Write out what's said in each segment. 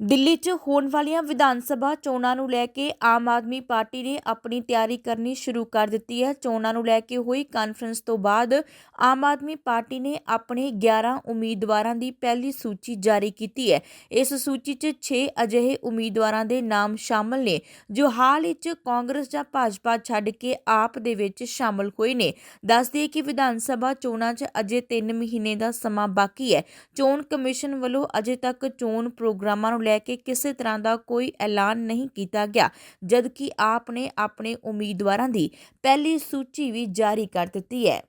ਦਿੱਲੀ 'ਚ ਹੋਣ ਵਾਲੀਆਂ ਵਿਧਾਨ ਸਭਾ ਚੋਣਾਂ ਨੂੰ ਲੈ ਕੇ ਆਮ ਆਦਮੀ ਪਾਰਟੀ ਨੇ ਆਪਣੀ ਤਿਆਰੀ ਕਰਨੀ ਸ਼ੁਰੂ ਕਰ ਦਿੱਤੀ ਹੈ। ਚੋਣਾਂ ਨੂੰ ਲੈ ਕੇ ਹੋਈ ਕਾਨਫਰੰਸ ਤੋਂ ਬਾਅਦ ਆਮ ਆਦਮੀ ਪਾਰਟੀ ਨੇ ਆਪਣੇ 11 ਉਮੀਦਵਾਰਾਂ ਦੀ ਪਹਿਲੀ ਸੂਚੀ ਜਾਰੀ ਕੀਤੀ ਹੈ। ਇਸ ਸੂਚੀ 'ਚ 6 ਅਜਿਹੇ ਉਮੀਦਵਾਰਾਂ ਦੇ ਨਾਮ ਸ਼ਾਮਲ ਨੇ, ਜੋ ਹਾਲ ਵਿੱਚ ਕਾਂਗਰਸ ਜਾਂ ਭਾਜਪਾ ਛੱਡ ਕੇ ਆਪ ਦੇ ਵਿੱਚ ਸ਼ਾਮਲ ਹੋਏ ਨੇ। ਦੱਸ ਦਈਏ ਕਿ ਵਿਧਾਨ ਸਭਾ ਚੋਣਾਂ 'ਚ ਅਜੇ 3 ਮਹੀਨੇ ਦਾ ਸਮਾਂ ਬਾਕੀ ਹੈ। ਚੋਣ ਕਮਿਸ਼ਨ ਵੱਲੋਂ ਅਜੇ ਤੱਕ ਚੋਣ ਪ੍ਰੋਗਰਾਮਾਂ ਨੂੰ ਲੈ ਕੇ ਕਿਸੇ ਤਰ੍ਹਾਂ ਦਾ ਕੋਈ ਐਲਾਨ ਨਹੀਂ ਕੀਤਾ ਗਿਆ, ਜਦਕਿ ਆਪ ਨੇ ਆਪਣੇ ਉਮੀਦਵਾਰਾਂ ਦੀ ਪਹਿਲੀ ਸੂਚੀ ਵੀ ਜਾਰੀ ਕਰ ਦਿੱਤੀ ਹੈ।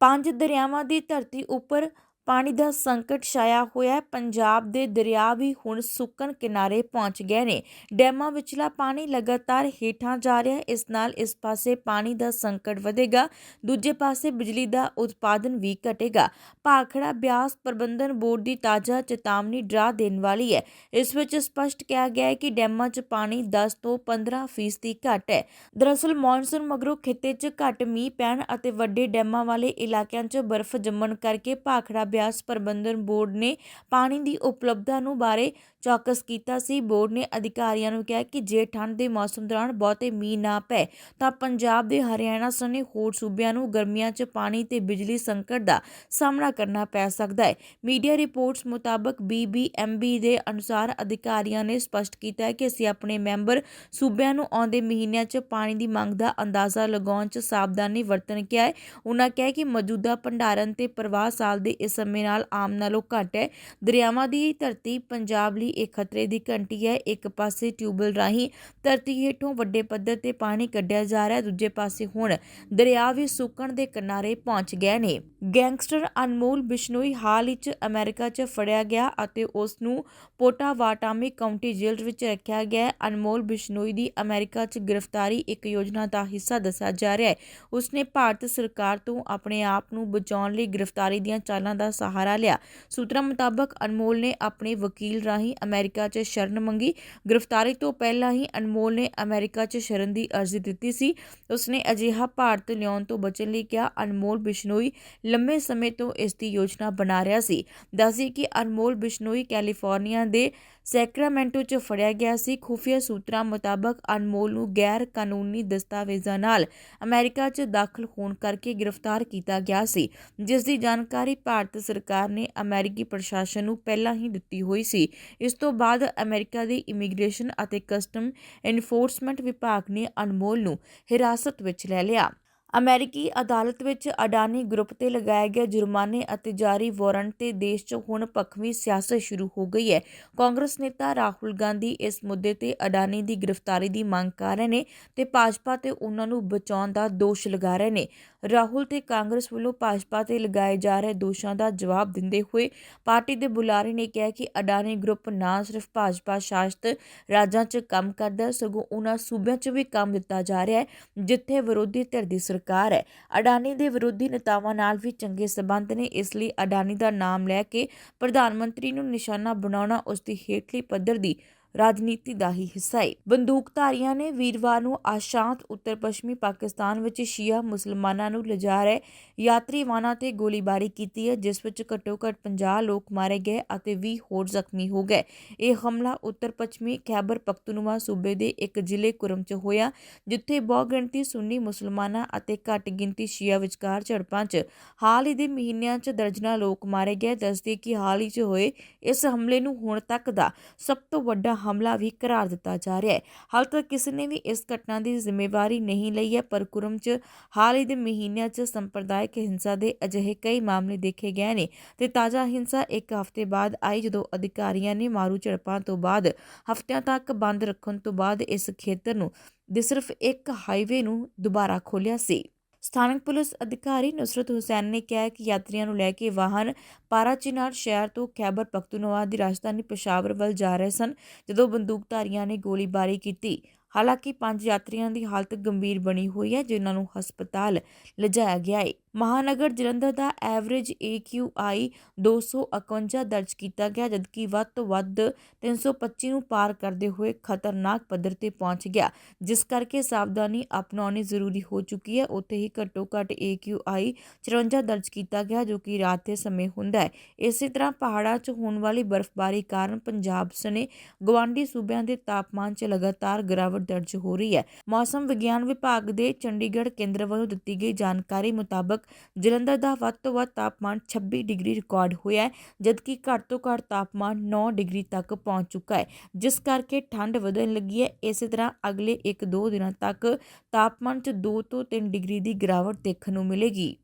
ਪੰਜ ਦਰਿਆਵਾਂ ਦੀ ਧਰਤੀ ਉੱਪਰ ਪਾਣੀ ਦਾ ਸੰਕਟ ਛਾਇਆ ਹੋਇਆ ਹੈ। ਪੰਜਾਬ ਦੇ ਦਰਿਆ ਵੀ ਹੁਣ ਸੁੱਕਣ ਕਿਨਾਰੇ ਪਹੁੰਚ ਗਏ ਨੇ। ਡੈਮਾਂ ਵਿਚਲਾ ਪਾਣੀ ਲਗਾਤਾਰ ਹੇਠਾਂ ਜਾ ਰਿਹਾ ਹੈ। ਇਸ ਨਾਲ ਇਸ ਪਾਸੇ ਪਾਣੀ ਦਾ ਸੰਕਟ ਵਧੇਗਾ। ਦੂਜੇ ਪਾਸੇ ਬਿਜਲੀ ਦਾ ਉਤਪਾਦਨ ਵੀ ਘਟੇਗਾ। ਭਾਖੜਾ ਬਿਆਸ ਪ੍ਰਬੰਧਨ ਬੋਰਡ ਦੀ ਤਾਜ਼ਾ ਚੇਤਾਵਨੀ ਡਰਾ ਦੇਣ ਵਾਲੀ ਹੈ। ਇਸ ਵਿੱਚ ਸਪਸ਼ਟ ਕਿਹਾ ਗਿਆ ਹੈ ਕਿ ਡੈਮਾਂ 'ਚ ਪਾਣੀ 10 ਤੋਂ 15 ਫੀਸਦੀ ਘੱਟ ਹੈ। ਦਰਅਸਲ ਮੌਨਸੂਨ ਮਗਰੋਂ ਖਿੱਤੇ 'ਚ ਘੱਟ ਮੀਂਹ ਪੈਣ ਅਤੇ ਵੱਡੇ ਡੈਮਾਂ ਵਾਲੇ ਇਲਾਕਿਆਂ 'ਚ ਬਰਫ਼ ਜੰਮਣ ਕਰਕੇ ਭਾਖੜਾ ਬਿਆਸ ਪ੍ਰਬੰਧਨ ਬੋਰਡ ਨੇ ਪਾਣੀ ਦੀ ਉਪਲਬਧਤਾ ਨੂੰ ਬਾਰੇ ਚੌਕਸ ਕੀਤਾ ਸੀ। ਬੋਰਡ ਨੇ ਅਧਿਕਾਰੀਆਂ ਨੂੰ ਕਿਹਾ ਕਿ ਜੇ ਠੰਡ ਦੇ ਮੌਸਮ ਦੌਰਾਨ ਬਹੁਤੇ ਮੀਂਹ ਨਾ ਪਏ ਤਾਂ ਪੰਜਾਬ ਦੇ ਹਰਿਆਣਾ ਸਣੇ ਹੋਰ ਸੂਬਿਆਂ ਨੂੰ ਗਰਮੀਆਂ 'ਚ ਪਾਣੀ ਤੇ ਬਿਜਲੀ ਸੰਕਟ ਦਾ ਸਾਹਮਣਾ ਕਰਨਾ ਪੈ ਸਕਦਾ ਹੈ। ਮੀਡੀਆ ਰਿਪੋਰਟਸ ਮੁਤਾਬਕ ਬੀਬੀਐਮਬੀ ਦੇ ਅਨੁਸਾਰ ਅਧਿਕਾਰੀਆਂ ਨੇ ਸਪਸ਼ਟ ਕੀਤਾ ਹੈ ਕਿ ਅਸੀਂ ਆਪਣੇ ਮੈਂਬਰ ਸੂਬਿਆਂ ਨੂੰ ਆਉਂਦੇ ਮਹੀਨਿਆਂ 'ਚ ਪਾਣੀ ਦੀ ਮੰਗ ਦਾ ਅੰਦਾਜ਼ਾ ਲਗਾਉਣ 'ਚ ਸਾਵਧਾਨੀ ਵਰਤਣ ਕਿਹਾ ਹੈ। ਉਹਨਾਂ ਕਿਹਾ ਕਿ ਮੌਜੂਦਾ ਭੰਡਾਰਨ ਤੇ ਪ੍ਰਵਾਹ ਸਾਲ ਦੇ ਇਸ ਸਮੇਂ ਨਾਲ ਆਮ ਨਾਲੋਂ ਘੱਟ ਹੈ। ਦਰਿਆਵਾਂ ਦੀ ਧਰਤੀ ਪੰਜਾਬ ਲਈ ਇੱਕ ਖਤਰੇ ਦੀ ਘੰਟੀ ਹੈ। ਇੱਕ ਪਾਸੇ ਟਿਊਬਲ ਰਾਹੀਂ ਧਰਤੀ ਹੇਠੋਂ ਵੱਡੇ ਪੱਧਰ ਤੇ ਪਾਣੀ ਕੱਢਿਆ ਜਾ ਰਿਹਾ ਹੈ। ਦੂਜੇ ਪਾਸੇ ਹੁਣ ਦਰਿਆ ਵੀ ਸੁੱਕਣ ਦੇ ਕਿਨਾਰੇ ਪਹੁੰਚ ਗਏ ਨੇ। ਗੈਂਗਸਟਰ ਅਨਮੋਲ ਬਿਸ਼ਨੋਈ ਹਾਲ ਵਿੱਚ ਅਮਰੀਕਾ 'ਚ ਫੜਿਆ ਗਿਆ ਅਤੇ ਉਸ ਨੂੰ ਪੋਟਾਵਾਟਾਮੀ ਕਾਉਂਟੀ ਜੇਲ੍ਹ ਵਿੱਚ ਰੱਖਿਆ ਗਿਆ ਅਨਮੋਲ ਬਿਸ਼ਨੋਈ ਦੀ ਅਮਰੀਕਾ 'ਚ ਗ੍ਰਿਫਤਾਰੀ ਇੱਕ ਯੋਜਨਾ ਦਾ ਹਿੱਸਾ ਦੱਸਿਆ ਜਾ ਰਿਹਾ ਹੈ। ਉਸਨੇ ਭਾਰਤ ਸਰਕਾਰ ਤੋਂ ਆਪਣੇ ਆਪ ਨੂੰ ਬਚਾਉਣ ਲਈ ਗ੍ਰਿਫਤਾਰੀ ਦੀਆਂ ਚਾਲਾਂ ਦਾ ਸਹਾਰਾ ਲਿਆ। ਸੂਤਰਾਂ ਮੁਤਾਬਕ ਅਨਮੋਲ ਨੇ ਆਪਣੇ ਵਕੀਲ ਰਾਹੀਂ ਅਮਰੀਕਾ 'ਚ ਸ਼ਰਨ ਮੰਗੀ। ਗ੍ਰਿਫਤਾਰੀ ਤੋਂ ਪਹਿਲਾਂ ਹੀ ਅਨਮੋਲ ਨੇ ਅਮਰੀਕਾ 'ਚ ਸ਼ਰਨ ਦੀ ਅਰਜ਼ੀ ਦਿੱਤੀ ਸੀ। ਉਸਨੇ ਅਜਿਹਾ ਭਾਰਤ ਲਿਆਉਣ ਤੋਂ ਬਚਣ ਲਈ ਕਿਹਾ, ਅਨਮੋਲ ਬਿਸ਼ਨੋਈ ਲੰਮੇ ਸਮੇਂ ਤੋਂ ਇਸ ਦੀ ਯੋਜਨਾ ਬਣਾ ਰਿਹਾ ਸੀ। ਦੱਸੀ ਕਿ ਅਨਮੋਲ ਬਿਸ਼ਨੋਈ ਕੈਲੀਫੋਰਨੀਆ ਦੇ ਸੈਕਰਾਮੈਂਟੋ 'ਚ ਫੜਿਆ ਗਿਆ ਸੀ। ਖੁਫੀਆ ਸੂਤਰਾਂ ਮੁਤਾਬਕ ਅਨਮੋਲ ਨੂੰ ਗੈਰ ਕਾਨੂੰਨੀ ਦਸਤਾਵੇਜ਼ਾਂ ਨਾਲ ਅਮਰੀਕਾ 'ਚ ਦਾਖਲ ਹੋਣ ਕਰਕੇ ਗ੍ਰਿਫਤਾਰ ਕੀਤਾ ਗਿਆ ਸੀ। ਜਿਸ ਦੀ ਜਾਣਕਾਰੀ ਭਾਰਤ ਸਰਕਾਰ ਨੇ ਅਮਰੀਕੀ ਪ੍ਰਸ਼ਾਸਨ ਨੂੰ ਪਹਿਲਾਂ ਹੀ ਦਿੱਤੀ ਹੋਈ ਸੀ। ਇਸ ਤੋਂ ਬਾਅਦ ਅਮਰੀਕਾ ਦੀ ਇਮੀਗ੍ਰੇਸ਼ਨ ਅਤੇ ਕਸਟਮ ਐਨਫੋਰਸਮੈਂਟ ਵਿਭਾਗ ਨੇ ਅਨਮੋਲ ਨੂੰ ਹਿਰਾਸਤ ਵਿੱਚ ਲੈ ਲਿਆ। ਅਮਰੀਕੀ ਅਦਾਲਤ ਵਿੱਚ ਅਡਾਨੀ ਗਰੁੱਪ ਤੇ ਲਗਾਏ ਗਏ ਜੁਰਮਾਨੇ ਅਤੇ ਜਾਰੀ ਵਾਰੰਟ ਤੇ ਦੇਸ਼ 'ਚ ਹੁਣ ਪੱਖਵੀ ਸਿਆਸਤ ਸ਼ੁਰੂ ਹੋ ਗਈ ਹੈ। ਕਾਂਗਰਸ ਨੇਤਾ ਰਾਹੁਲ ਗਾਂਧੀ ਇਸ ਮੁੱਦੇ ਤੇ ਅਡਾਨੀ ਦੀ ਗ੍ਰਿਫਤਾਰੀ ਦੀ ਮੰਗ ਕਰ ਰਹੇ ਨੇ ਤੇ ਭਾਜਪਾ ਤੇ ਉਹਨਾਂ ਨੂੰ ਬਚਾਉਣ ਦਾ ਦੋਸ਼ ਲਗਾ ਰਹੇ ਨੇ। ਰਾਹੁਲ ਤੇ ਕਾਂਗਰਸ ਵੱਲੋਂ ਭਾਜਪਾ ਤੇ ਲਗਾਏ ਜਾ ਰਹੇ ਦੋਸ਼ਾਂ ਦਾ ਜਵਾਬ ਦਿੰਦੇ ਹੋਏ ਪਾਰਟੀ ਦੇ ਬੁਲਾਰੇ ਨੇ ਕਿਹਾ ਕਿ ਅਡਾਨੀ ਗਰੁੱਪ ਨਾ ਸਿਰਫ ਭਾਜਪਾ ਸ਼ਾਸਤ ਰਾਜਾਂ 'ਚ ਕੰਮ ਕਰਦਾ ਹੈ, ਸਗੋਂ ਉਹਨਾਂ ਸੂਬਿਆਂ 'ਚ ਵੀ ਕੰਮ ਦਿੱਤਾ ਜਾ ਰਿਹਾ ਹੈ ਜਿੱਥੇ ਵਿਰੋਧੀ ਧਿਰ ਦੀ ਸਰਕਾਰ ਹੈ। ਅਡਾਨੀ ਦੇ ਵਿਰੋਧੀ ਨੇਤਾਵਾਂ ਨਾਲ ਵੀ ਚੰਗੇ ਸਬੰਧ ਨੇ ਇਸ ਲਈ ਅਡਾਨੀ ਦਾ ਨਾਮ ਲੈ ਕੇ ਪ੍ਰਧਾਨ ਮੰਤਰੀ ਨੂੰ ਨਿਸ਼ਾਨਾ ਬਣਾਉਣਾ ਉਸ ਦੀ ਹੇਠਲੀ ਪੱਧਰ ਦੀ ਰਾਜਨੀਤੀ ਦਾ ਹੀ ਹਿੱਸਾ ਹੈ ਬੰਦੂਕਧਾਰੀਆਂ ਨੇ ਵੀਰਵਾਰ ਨੂੰ ਆਸ਼ਾਂਤ ਉੱਤਰ ਪੱਛਮੀ ਪਾਕਿਸਤਾਨ ਵਿੱਚ ਸ਼ੀਆ ਮੁਸਲਮਾਨਾਂ ਨੂੰ ਲਿਜਾ ਰਹੇ ਯਾਤਰੀ ਵਾਹਨਾਂ ਤੇ ਗੋਲੀਬਾਰੀ ਕੀਤੀ ਹੈ, ਜਿਸ ਵਿੱਚ ਘੱਟੋ-ਘੱਟ 50 ਲੋਕ ਮਾਰੇ ਗਏ ਅਤੇ 20 ਹੋਰ ਜ਼ਖਮੀ ਹੋ ਗਏ। ਇਹ ਹਮਲਾ ਉੱਤਰ ਪੱਛਮੀ ਖੈਬਰ ਪਖਤੂਨਵਾ ਸੂਬੇ ਦੇ ਇੱਕ ਜ਼ਿਲ੍ਹੇ ਕੁਰਮ 'ਚ ਹੋਇਆ, ਜਿੱਥੇ ਬਹੁ ਗਿਣਤੀ ਸੁੰਨੀ ਮੁਸਲਮਾਨਾਂ ਅਤੇ ਘੱਟ ਗਿਣਤੀ ਸ਼ੀਆ ਵਿਚਕਾਰ ਝੜਪਾਂ 'ਚ ਹਾਲ ਹੀ ਦੇ ਮਹੀਨਿਆਂ 'ਚ ਦਰਜਨਾਂ ਲੋਕ ਮਾਰੇ ਗਏ। ਦੱਸਦੇ ਕਿ ਹਾਲ ਹੀ 'ਚ ਹੋਏ ਇਸ ਹਮਲੇ ਨੂੰ ਹੁਣ ਤੱਕ ਦਾ ਸਭ ਤੋਂ ਵੱਡਾ ਹਮਲਾ ਵੀ ਕਰਾਰ ਦਿੱਤਾ ਜਾ ਰਿਹਾ ਹੈ। ਹਾਲ ਤੱਕ ਕਿਸੇ ਨੇ ਵੀ ਇਸ ਘਟਨਾ ਦੀ ਜ਼ਿੰਮੇਵਾਰੀ ਨਹੀਂ ਲਈ ਹੈ, ਪਰ ਕੁਰਮ 'ਚ ਹਾਲ ਹੀ ਦੇ ਮਹੀਨਿਆਂ 'ਚ ਸੰਪਰਦਾਇਕ ਹਿੰਸਾ ਦੇ ਅਜਿਹੇ ਕਈ ਮਾਮਲੇ ਦੇਖੇ ਗਏ ਨੇ ਤੇ ਤਾਜ਼ਾ ਹਿੰਸਾ ਇੱਕ ਹਫ਼ਤੇ ਬਾਅਦ ਆਈ ਜਦੋਂ ਅਧਿਕਾਰੀਆਂ ਨੇ ਮਾਰੂ ਝੜਪਾਂ ਤੋਂ ਬਾਅਦ ਹਫ਼ਤਿਆਂ ਤੱਕ ਬੰਦ ਰੱਖਣ ਤੋਂ ਬਾਅਦ ਇਸ ਖੇਤਰ ਨੂੰ ਦੇ ਸਿਰਫ ਇੱਕ ਹਾਈਵੇ ਨੂੰ ਦੁਬਾਰਾ ਖੋਲ੍ਹਿਆ ਸੀ। ਸਥਾਨਕ ਪੁਲਿਸ ਅਧਿਕਾਰੀ ਨੁਸਰਤ ਹੁਸੈਨ ਨੇ ਕਿਹਾ ਕਿ ਯਾਤਰੀਆਂ ਨੂੰ ਲੈ ਕੇ ਵਾਹਨ ਪਾਰਾਚਿਨਾਰ ਸ਼ਹਿਰ ਤੋਂ ਖੈਬਰ ਪਖਤੂਨਵਾ ਦੀ ਰਾਜਧਾਨੀ ਪਸ਼ਾਵਰ ਵੱਲ ਜਾ ਰਹੇ ਸਨ, ਜਦੋਂ ਬੰਦੂਕਧਾਰੀਆਂ ਨੇ ਗੋਲੀਬਾਰੀ ਕੀਤੀ। ਹਾਲਾਂਕਿ ਪੰਜ ਯਾਤਰੀਆਂ ਦੀ ਹਾਲਤ ਗੰਭੀਰ ਬਣੀ ਹੋਈ ਹੈ, ਜਿਨ੍ਹਾਂ ਨੂੰ ਹਸਪਤਾਲ ਲਿਜਾਇਆ ਗਿਆ ਹੈ। ਮਹਾਨਗਰ ਜਲੰਧਰ ਦਾ ਐਵਰੇਜ AQI 251 ਦਰਜ ਕੀਤਾ ਗਿਆ, ਜਦਕਿ ਵੱਧ ਤੋਂ ਵੱਧ 325 ਨੂੰ ਪਾਰ ਕਰਦੇ ਹੋਏ ਖਤਰਨਾਕ ਪੱਧਰ ਤੇ ਪਹੁੰਚ ਗਿਆ, ਜਿਸ ਕਰਕੇ ਸਾਵਧਾਨੀ ਅਪਣਾਉਣੀ ਜ਼ਰੂਰੀ ਹੋ ਚੁੱਕੀ ਹੈ। ਉੱਥੇ ਹੀ ਘੱਟੋ ਘੱਟ AQI 54 ਦਰਜ ਕੀਤਾ ਗਿਆ, ਜੋ ਕਿ ਰਾਤ ਦੇ ਸਮੇਂ ਹੁੰਦਾ ਹੈ। ਇਸੇ ਤਰ੍ਹਾਂ ਪਹਾੜਾਂ 'ਚ ਹੋਣ ਵਾਲੀ ਬਰਫ਼ਬਾਰੀ ਕਾਰਨ ਪੰਜਾਬ ਸਣੇ ਗਵਾਂਢੀ ਸੂਬਿਆਂ ਦੇ ਤਾਪਮਾਨ 'ਚ ਲਗਾਤਾਰ ਗਿਰਾਵਟ ਦਰਜ ਹੋ ਰਹੀ ਹੈ। ਮੌਸਮ ਵਿਗਿਆਨ ਵਿਭਾਗ ਦੇ ਚੰਡੀਗੜ੍ਹ ਕੇਂਦਰ ਵੱਲੋਂ ਦਿੱਤੀ ਗਈ ਜਾਣਕਾਰੀ ਮੁਤਾਬਕ ਜਲੰਧਰ ਦਾ ਵੱਧ ਤੋਂ ਵੱਧ ਤਾਪਮਾਨ 26 ਡਿਗਰੀ ਰਿਕਾਰਡ ਹੋਇਆ ਹੈ, ਜਦਕਿ ਘੱਟ ਤੋਂ ਘੱਟ ਤਾਪਮਾਨ 9 ਡਿਗਰੀ ਤੱਕ ਪਹੁੰਚ ਚੁੱਕਾ ਹੈ। ਜਿਸ ਕਰਕੇ ਠੰਡ ਵਧਣ ਲੱਗੀ ਹੈ। ਇਸੇ ਤਰ੍ਹਾਂ ਅਗਲੇ 1-2 ਦਿਨਾਂ ਤੱਕ ਤਾਪਮਾਨ 'ਚ 2 ਤੋਂ 3 ਡਿਗਰੀ ਦੀ ਗਿਰਾਵਟ ਦੇਖਣ ਨੂੰ ਮਿਲੇਗੀ।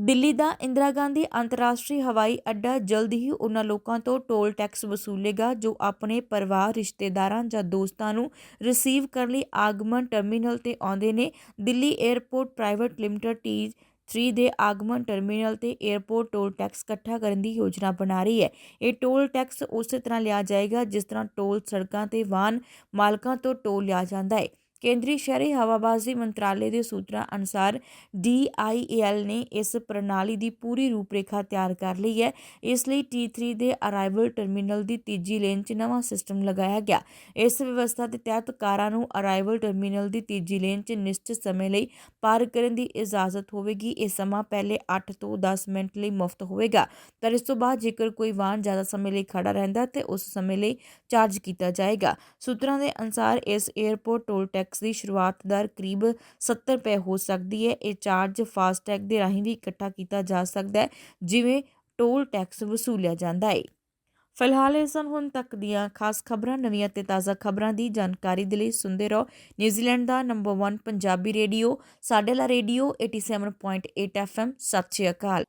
ਦਿੱਲੀ ਦਾ ਇੰਦਰਾ ਗਾਂਧੀ ਅੰਤਰਰਾਸ਼ਟਰੀ ਹਵਾਈ ਅੱਡਾ ਜਲਦ ਹੀ ਉਹਨਾਂ ਲੋਕਾਂ ਤੋਂ ਟੋਲ ਟੈਕਸ ਵਸੂਲੇਗਾ, ਜੋ ਆਪਣੇ ਪਰਿਵਾਰ, ਰਿਸ਼ਤੇਦਾਰਾਂ ਜਾਂ ਦੋਸਤਾਂ ਨੂੰ ਰਿਸੀਵ ਕਰਨ ਲਈ ਆਗਮਨ ਟਰਮੀਨਲ ਤੇ ਆਉਂਦੇ ਨੇ। Delhi airport private limited T 3 ਦੇ ਆਗਮਨ ਟਰਮੀਨਲ ਤੇ 에ਅਰਪੋਰਟ ਟੋਲ ਟੈਕਸ ਇਕੱਠਾ ਕਰਨ ਦੀ ਯੋਜਨਾ ਬਣਾ ਰਹੀ ਹੈ। ਇਹ ਟੋਲ ਟੈਕਸ ਉਸੇ ਤਰ੍ਹਾਂ ਲਿਆ ਜਾਏਗਾ, ਜਿਸ ਤਰ੍ਹਾਂ ਟੋਲ ਸੜਕਾਂ ਤੇ ਵਾਹਨ ਮਾਲਕਾਂ ਤੋਂ ਟੋਲ ਲਿਆ ਜਾਂਦਾ ਹੈ। ਕੇਂਦਰੀ ਸ਼ਹਿਰੀ ਹਵਾਬਾਜ਼ੀ ਮੰਤਰਾਲੇ ਦੇ ਸੂਤਰਾਂ ਅਨੁਸਾਰ DIAL ਨੇ ਇਸ ਪ੍ਰਣਾਲੀ ਦੀ ਪੂਰੀ ਰੂਪਰੇਖਾ ਤਿਆਰ ਕਰ ਲਈ ਹੈ। ਇਸ ਲਈ T3 ਦੇ ਅਰਾਈਵਲ ਟਰਮੀਨਲ ਦੀ ਤੀਜੀ ਲੇਨ 'ਚ ਨਵਾਂ ਸਿਸਟਮ ਲਗਾਇਆ ਗਿਆ। ਇਸ ਵਿਵਸਥਾ ਦੇ ਤਹਿਤ ਕਾਰਾਂ ਨੂੰ ਅਰਾਈਵਲ ਟਰਮੀਨਲ ਦੀ ਤੀਜੀ ਲੇਨ 'ਚ ਨਿਸ਼ਚਿਤ ਸਮੇਂ ਲਈ ਪਾਰ ਕਰਨ ਦੀ ਇਜਾਜ਼ਤ ਹੋਵੇਗੀ। ਇਹ ਸਮਾਂ ਪਹਿਲੇ 8 ਤੋਂ 10 ਮਿੰਟ ਲਈ ਮੁਫਤ ਹੋਵੇਗਾ, ਪਰ ਇਸ ਤੋਂ ਬਾਅਦ ਜੇਕਰ ਕੋਈ ਵਾਹਨ ਜ਼ਿਆਦਾ ਸਮੇਂ ਲਈ ਖੜਾ ਰਹਿੰਦਾ ਤੇ ਉਸ ਸਮੇਂ ਲਈ ਚਾਰਜ ਕੀਤਾ ਜਾਏਗਾ। ਸੂਤਰਾਂ ਦੇ ਅਨੁਸਾਰ ਇਸ 에ਅਰਪੋਰਟ ਟੋਲ ਟੈਕਸ ਟੈਕਸ ਦੀ ਸ਼ੁਰੂਆਤ ਦਰ ਕਰੀਬ 70 ਰੁਪਏ ਹੋ ਸਕਦੀ ਹੈ। ਇਹ ਚਾਰਜ ਫਾਸਟੈਗ ਦੇ ਰਾਹੀਂ ਵੀ ਇਕੱਠਾ ਕੀਤਾ ਜਾ ਸਕਦਾ ਹੈ, ਜਿਵੇਂ ਟੋਲ ਟੈਕਸ ਵਸੂਲਿਆ ਜਾਂਦਾ ਹੈ। ਫਿਲਹਾਲ ਇਹ ਸਨ ਹੁਣ ਤੱਕ ਦੀਆਂ ਖਾਸ ਖਬਰਾਂ, ਨਵੀਆਂ ਤੇ ਤਾਜ਼ਾ ਖਬਰਾਂ ਦੀ ਜਾਣਕਾਰੀ ਦੇ ਲਈ ਸੁਣਦੇ ਰਹੋ ਨਿਊਜ਼ੀਲੈਂਡ ਦਾ ਨੰਬਰ 1 ਪੰਜਾਬੀ ਰੇਡੀਓ, ਸਾਡੇ ਲਾ ਰੇਡੀਓ 87.8 FM ਸਤਿ ਸ਼੍ਰੀ ਅਕਾਲ।